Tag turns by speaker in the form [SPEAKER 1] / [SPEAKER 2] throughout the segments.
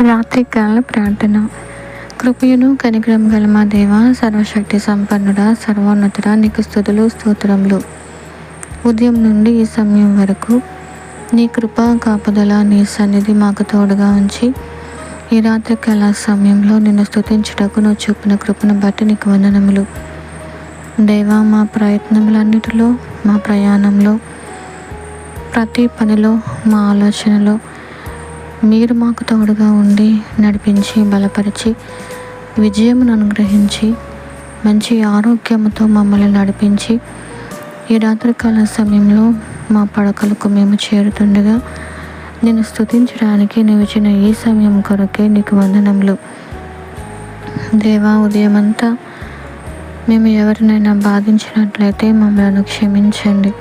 [SPEAKER 1] రాత్రికాల ప్రార్థన. కృపయును కనిగ్రహం గల మా దేవ సర్వశక్తి సంపన్నుడ సర్వోన్నతుడ నీకు స్థుతులు స్తోత్రములు. ఉదయం నుండి ఈ సమయం వరకు నీ కృప కాపుదల నీ సన్నిధి మాకు తోడుగా ఉంచి ఈ రాత్రికాల సమయంలో నిన్ను స్థుతించుటకు నువ్వు చూపిన కృపను బట్టి నీకు వందనములు. దేవా మా ప్రయత్నములన్నిటిలో మా ప్రయాణంలో ప్రతి పనిలో మా ఆలోచనలో మీరు మాకు తోడుగా ఉండి నడిపించి బలపరిచి విజయమును అనుగ్రహించి మంచి ఆరోగ్యంతో మమ్మల్ని నడిపించి ఈ రాత్రికాల సమయంలో మా పడకలకు మేము చేరుతుండగా నేను స్థుతించడానికి నిలిచిన ఈ సమయం కొరకే నీకు వందనములు. దేవా ఉదయమంతా మేము ఎవరినైనా బాధించినట్లయితే మమ్మల్ని క్షమించండి.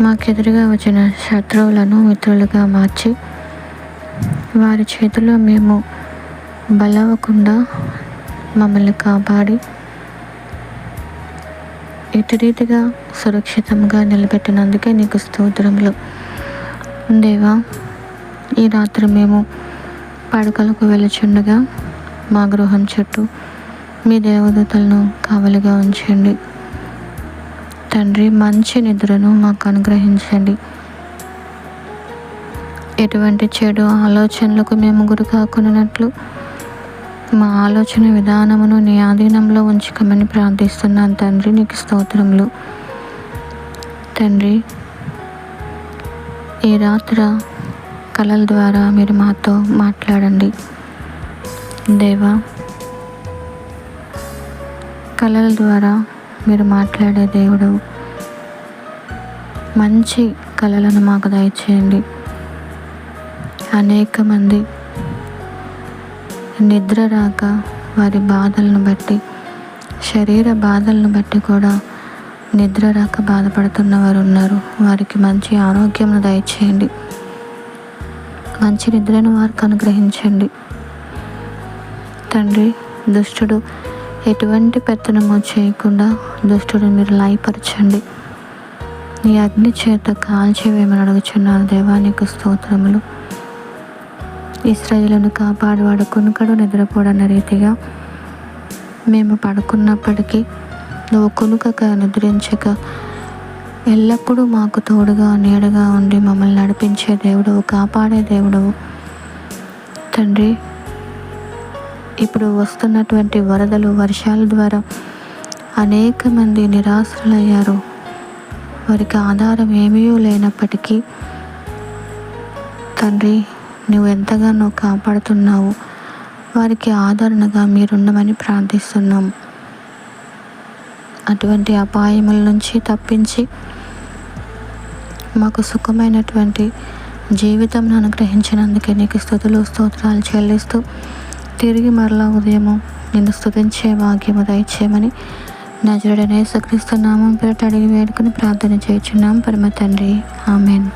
[SPEAKER 1] మాకెదురుగా వచ్చిన శత్రువులను మిత్రులుగా మార్చి వారి చేతిలో మేము బలవకుండా మమ్మల్ని కాపాడి ఇటు రీతిగా సురక్షితంగా నిలబెట్టినందుకే నీకు స్తోత్రములు. దేవా ఈ రాత్రి మేము పడకలకు వెలుచుండగా మా గృహం చుట్టూ మీ దేవదూతలను కావలిగా ఉంచండి. తండ్రి మంచి నిద్రను మాకు అనుగ్రహించండి. ఎటువంటి చెడు ఆలోచనలకు మేము గురి కాకున్నట్లు మా ఆలోచన విధానమును నీ ఆధీనంలో ఉంచుకోమని ప్రార్థిస్తున్నాను తండ్రి నీకు స్తోత్రములు. తండ్రి ఈ రాత్ర కళల ద్వారా మీరు మాతో మాట్లాడండి. దేవా కళల ద్వారా మీరు మాట్లాడే దేవుడు మంచి కళలను మాకు దయచేయండి. అనేక మంది నిద్ర రాక వారి బాధలను బట్టి శరీర బాధలను బట్టి కూడా నిద్ర రాక బాధపడుతున్న వారు ఉన్నారు. వారికి మంచి ఆరోగ్యం దయచేయండి. మంచి నిద్రను వారికి అనుగ్రహించండి. తండ్రి దుష్టుడు ఎటువంటి పెత్తనము చేయకుండా దుష్టుడు మీరు లాయపరచండి. నీ అగ్ని చేత కాల్చేవేమని అడుగుచున్నారు దేవానికి స్తోత్రములు. ఇస్రాయిలను కాపాడువాడు కొనుకడు నిద్రపోడన్న రీతిగా మేము పడుకున్నప్పటికీ నువ్వు కొనుకక నిద్రించక ఎల్లప్పుడూ మాకు తోడుగా నీడగా ఉండి మమ్మల్ని నడిపించే దేవుడవు కాపాడే దేవుడవు. తండ్రి ఇప్పుడు వస్తున్నటువంటి వరదలు వర్షాల ద్వారా అనేక మంది నిరాశలయ్యారు వారికి ఆధారం ఏమీ లేనప్పటికీ తండ్రి నువ్వు ఎంతగానో కాపాడుతున్నావు. వారికి ఆదరణగా మీరుండమని ప్రార్థిస్తున్నాం. అటువంటి అపాయముల నుంచి తప్పించి మాకు సుఖమైనటువంటి జీవితం అనుగ్రహించినందుకే నీకు స్థుతులు స్తోత్రాలు చెల్లిస్తూ తిరిగి మరలా ఉదయము నిన్ను స్థుతించే భాగ్యము దయచేయమని నజరుడనే సక్రీస్తు నామం పేరు అడిగి వేడుకుని ప్రార్థన చేయించున్నాం. పరమ తండ్రి. ఆమెన్.